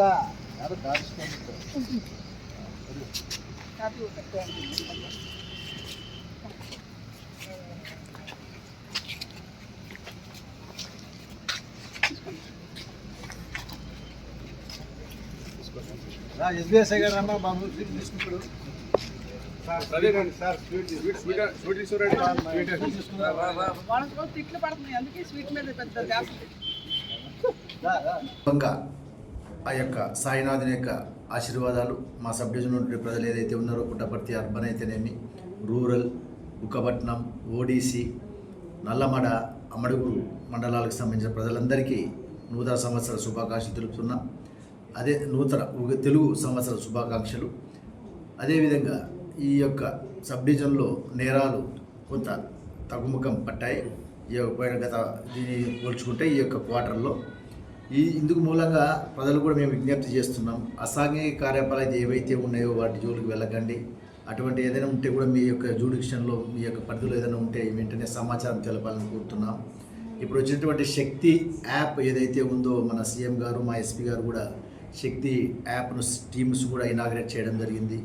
ら、あるか、あるか。సార్ sir స్లోగా చూడాలి ఇదిరా ಯಾರು ದಾರಿಸ್ಕೊಂಡು కాపీ ఒకటి రా ఎస్బీఎస్ఐ గారు రమ్మ బాబు స్వీట్ తీసుకుంటాడు వాళ్ళకి తిట్లు పడుతున్నాయి అందుకే స్వీట్ మీద పెద్ద ధ్యాస రా రా విధంగా ఆ యొక్క సాయినాథుని యొక్క ఆశీర్వాదాలు మా సబ్ డివిజన్ నుండి ప్రజలు ఏదైతే ఉన్నారో పుట్టపర్తి అర్బన్ అయితేనేమి రూరల్ ఉక్కపట్నం ఓడిసి నల్లమడ అమ్మడుగురు మండలాలకు సంబంధించిన ప్రజలందరికీ నూతన సంవత్సర శుభాకాంక్షలు తెలుపుతున్నాం. అదే నూతన తెలుగు సంవత్సర శుభాకాంక్షలు. అదేవిధంగా ఈ యొక్క సబ్ డివిజన్లో నేరాలు కొంత తగ్గుముఖం పట్టాయి. ఈ యొక్క గత దీన్ని పోల్చుకుంటే ఈ యొక్క క్వార్టర్లో ఈ ఇందుకు మూలంగా ప్రజలు కూడా మేము విజ్ఞప్తి చేస్తున్నాం అసాంఘిక కార్యకలాపాలు ఏవైతే ఉన్నాయో వాటి జోలికి వెళ్ళకండి. అటువంటి ఏదైనా ఉంటే కూడా మీ యొక్క జూడిక్షన్లో మీ యొక్క పరిధిలో ఏదైనా ఉంటే వెంటనే సమాచారం తెలపాలని కోరుతున్నాం. ఇప్పుడు వచ్చినటువంటి శక్తి యాప్ ఏదైతే ఉందో మన సీఎం గారు మా ఎస్పీ గారు కూడా శక్తి యాప్ను టీమ్స్ కూడా ఇనాగ్రేట్ చేయడం జరిగింది.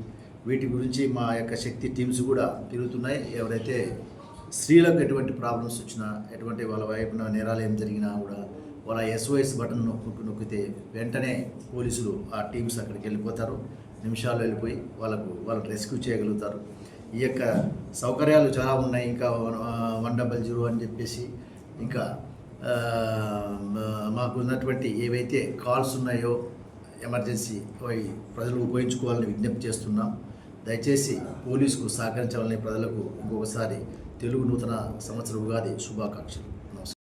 వీటి గురించి మా యొక్క శక్తి టీమ్స్ కూడా తిరుగుతున్నాయి. ఎవరైతే స్త్రీలకు ఎటువంటి ప్రాబ్లమ్స్ వచ్చినా ఎటువంటి వాళ్ళ వైపున నేరాలు ఏం జరిగినా కూడా వాళ్ళ ఎస్ఓఎస్ బటన్ నొక్కు నొక్కితే వెంటనే పోలీసులు ఆ టీమ్స్ అక్కడికి వెళ్ళిపోతారు. నిమిషాలు వెళ్ళిపోయి వాళ్ళకు వాళ్ళని రెస్క్యూ చేయగలుగుతారు. ఈ యొక్క సౌకర్యాలు చాలా ఉన్నాయి. ఇంకా వన్ డబల్ జీరో అని చెప్పేసి ఇంకా మాకు ఉన్నటువంటి ఏవైతే కాల్స్ ఉన్నాయో ఎమర్జెన్సీ అవి ప్రజలు ఉపయోగించుకోవాలని విజ్ఞప్తి చేస్తున్నాం. దయచేసి పోలీసుకు సహకరించాలని ప్రజలకు ఇంకొకసారి తెలుగు నూతన సంవత్సర ఉగాది శుభాకాంక్షలు.